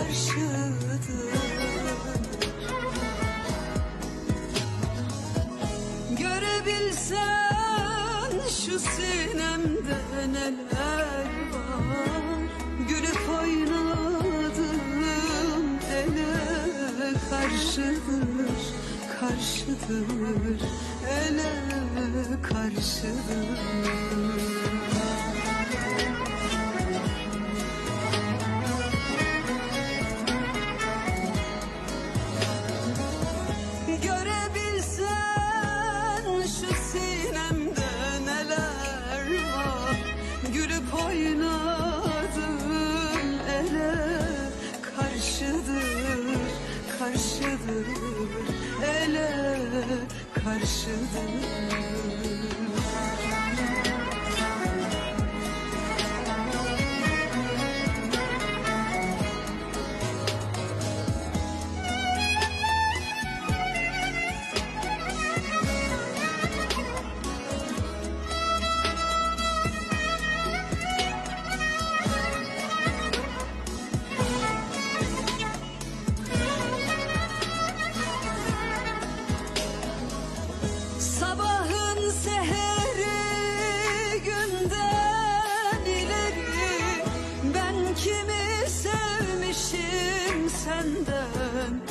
karşıdır Görebilsen şu sinemde neler var. Gülüp oynadım ele karşıdır Karşıdır. Ele karşıdır karşıdır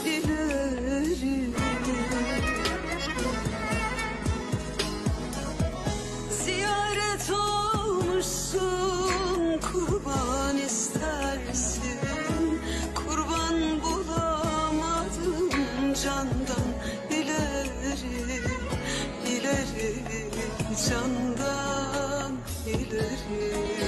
ileri Ziyaret olmuşsun kurban istersin. Kurban bulamadım candan ileri. İleri candan ileri